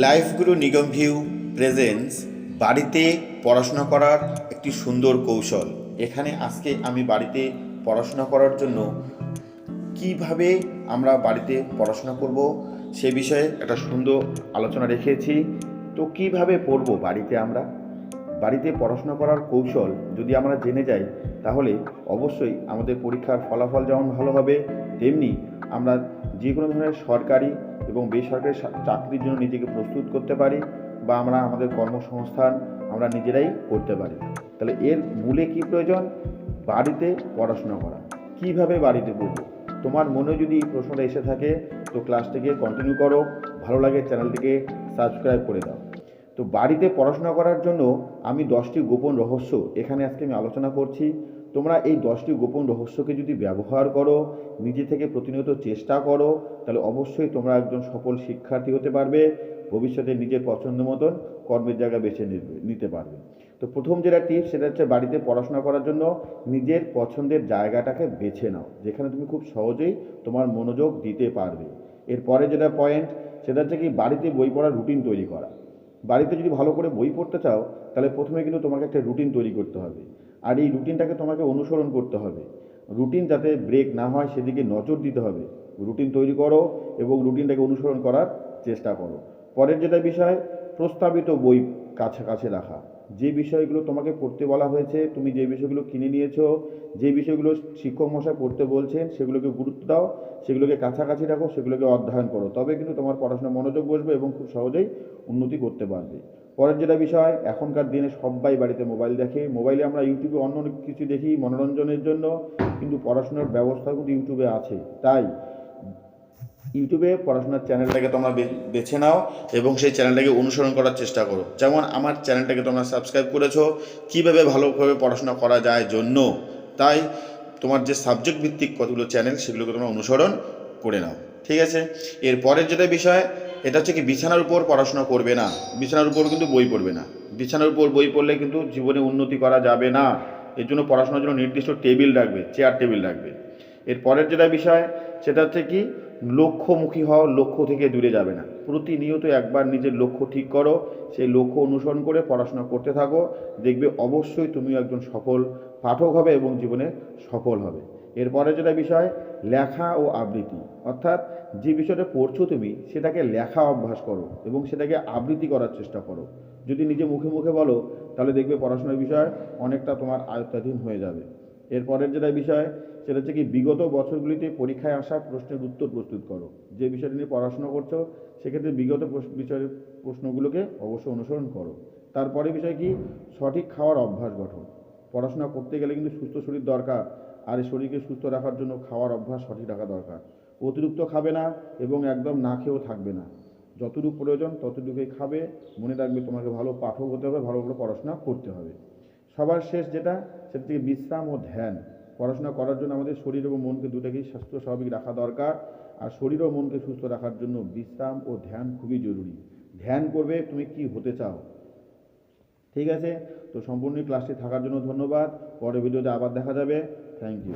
লাইফগুরু নিগম view presence বাড়িতে পড়াশোনা করার একটি সুন্দর কৌশল। এখানে আজকে আমি বাড়িতে পড়াশোনা করার জন্য কীভাবে আমরা বাড়িতে পড়াশোনা করব সে বিষয়ে একটা সুন্দর আলোচনা রেখেছি। তো কীভাবে পড়ব বাড়িতে আমরা? বাড়িতে পড়াশোনা করার কৌশল যদি আমরা জেনে যাই, তাহলে অবশ্যই আমাদের পরীক্ষার ফলাফল যেমন ভালো হবে, তেমনি আমরা যে কোনো ধরনের সরকারি এবং বেসরকারি চাকরির জন্য নিজেকে প্রস্তুত করতে পারি বা আমরা আমাদের কর্মসংস্থান আমরা নিজেরাই করতে পারি। তাহলে এর মূলে কি প্রয়োজন? বাড়িতে পড়াশোনা করা। কীভাবে বাড়িতে পড়ব? তোমার মনে যদি এই প্রশ্নটা এসে থাকে, তো ক্লাসটিকে কন্টিনিউ করো, ভালো লাগে চ্যানেলটিকে সাবস্ক্রাইব করে দাও। তো বাড়িতে পড়াশোনা করার জন্য আমি দশটি গোপন রহস্য এখানে আজকে আমি আলোচনা করছি। তোমরা এই দশটি গোপন রহস্যকে যদি ব্যবহার করো, নিজে থেকে প্রতিনিয়ত চেষ্টা করো, তাহলে অবশ্যই তোমরা একজন সফল শিক্ষার্থী হতে পারবে, ভবিষ্যতে নিজের পছন্দ মতন কর্মের জায়গা বেছে নিতে পারবে। তো প্রথম যেটা টিপস সেটা হচ্ছে বাড়িতে পড়াশোনা করার জন্য নিজের পছন্দের জায়গাটাকে বেছে নাও, যেখানে তুমি খুব সহজেই তোমার মনোযোগ দিতে পারবে। এরপরে যেটা পয়েন্ট, সেটা হচ্ছে কি বাড়িতে বই পড়ার রুটিন তৈরি করা। বাড়িতে যদি ভালো করে বই পড়তে চাও, তাহলে প্রথমে কিন্তু তোমাকে একটা রুটিন তৈরি করতে হবে। আর এই রুটিনটাকে তোমাকে অনুসরণ করতে হবে। রুটিন যাতে ব্রেক না হয়, সেদিকে নজর দিতে হবে। রুটিন তৈরি করো এবং রুটিনটাকে অনুসরণ করার চেষ্টা করো। পরের যেটা বিষয়, প্রস্তাবিত বই কাছে কাছে রাখা। যে বিষয়গুলো তোমাকে পড়তে বলা হয়েছে, তুমি যে বিষয়গুলো কিনে নিয়েছো, যে বিষয়গুলো শিক্ষক মশাই পড়তে বলছেন, সেগুলোকে গুরুত্ব দাও, সেগুলোকে কাছাকাছি রাখো, সেগুলোকে অধ্যয়ন করো। তবে কিন্তু তোমার পড়াশোনা মনোযোগ বসবে এবং খুব সহজেই উন্নতি করতে পারবে। পরের যেটা বিষয়, এখনকার দিনে সবাই বাড়িতে মোবাইল দেখে। মোবাইলে আমরা ইউটিউবে অন্য কিছু দেখি মনোরঞ্জনের জন্য, কিন্তু পড়াশোনার ব্যবস্থাও কিন্তু ইউটিউবে আছে। তাই ইউটিউবে পড়াশোনার চ্যানেলটাকে তোমরা বেছে নাও এবং সেই চ্যানেলটাকে অনুসরণ করার চেষ্টা করো। যেমন আমার চ্যানেলটাকে তোমরা সাবস্ক্রাইব করেছ, কীভাবে ভালোভাবে পড়াশোনা করা যায় জন্য। তাই তোমার যে সাবজেক্ট ভিত্তিক কতগুলো চ্যানেল সেগুলোকে তোমরা অনুসরণ করে নাও। ঠিক আছে? এর পরের যেটা বিষয় এটা হচ্ছে কি বিছানার উপর পড়াশোনা করবে না। বিছানার উপর কিন্তু বই পড়বে না। বিছানার উপর বই পড়লে কিন্তু জীবনে উন্নতি করা যাবে না। এর জন্য পড়াশোনার জন্য নির্দিষ্ট টেবিল রাখবে, চেয়ার টেবিল রাখবে। এর পরের যেটা বিষয়, সেটা হচ্ছে কি লক্ষ্যমুখী হও, লক্ষ্য থেকে দূরে যাবে না। প্রতিনিয়ত একবার নিজের লক্ষ্য ঠিক করো, সেই লক্ষ্য অনুসরণ করে পড়াশোনা করতে থাকো। দেখবে অবশ্যই তুমি একজন সফল পাঠক হবে এবং জীবনে সফল হবে। এরপরে যেটা বিষয়, লেখা ও আবৃত্তি। অর্থাৎ যে বিষয়টা পড়ছো তুমি, সেটাকে লেখা অভ্যাস করো এবং সেটাকে আবৃত্তি করার চেষ্টা করো। যদি নিজে মুখে মুখে বলো, তাহলে দেখবে পড়াশোনার বিষয় অনেকটা তোমার আয়ত্তাধীন হয়ে যাবে। এরপরের যেটা বিষয়, সেটা হচ্ছে কি, বিগত বছরগুলিতে পরীক্ষায় আসা প্রশ্নের উত্তর প্রস্তুত করো। যে বিষয়টি নিয়ে পড়াশোনা করছ, সেক্ষেত্রে বিগত বিষয়ের প্রশ্নগুলোকে অবশ্যই অনুসরণ করো। তারপরে বিষয় কি, সঠিক খাওয়ার অভ্যাস গঠন। পড়াশোনা করতে গেলে কিন্তু সুস্থ শরীর দরকার আর এই শরীরকে সুস্থ রাখার জন্য খাওয়ার অভ্যাস সঠিক রাখা দরকার। অতিরিক্ত খাবে না এবং একদম না খেয়েও থাকবে না। যতটুকু প্রয়োজন ততটুকুই খাবে, মনে রাখবে তোমাকে ভালো পাঠক হতে হবে, ভালো করে পড়াশোনা করতে হবে। সবার শেষ যেটা, সেটা থেকে বিশ্রাম ও ধ্যান। পড়াশোনা করার জন্য আমাদের শরীর এবং মনকে দুটাকেই স্বাস্থ্য স্বাভাবিক রাখা দরকার। আর শরীর ও মনকে সুস্থ রাখার জন্য বিশ্রাম ও ধ্যান খুবই জরুরি। ধ্যান করবে তুমি কি হতে চাও? ঠিক আছে? তো সম্পূর্ণ ক্লাসটি থাকার জন্য ধন্যবাদ। পরের ভিডিওতে আবার দেখা যাবে। Thank you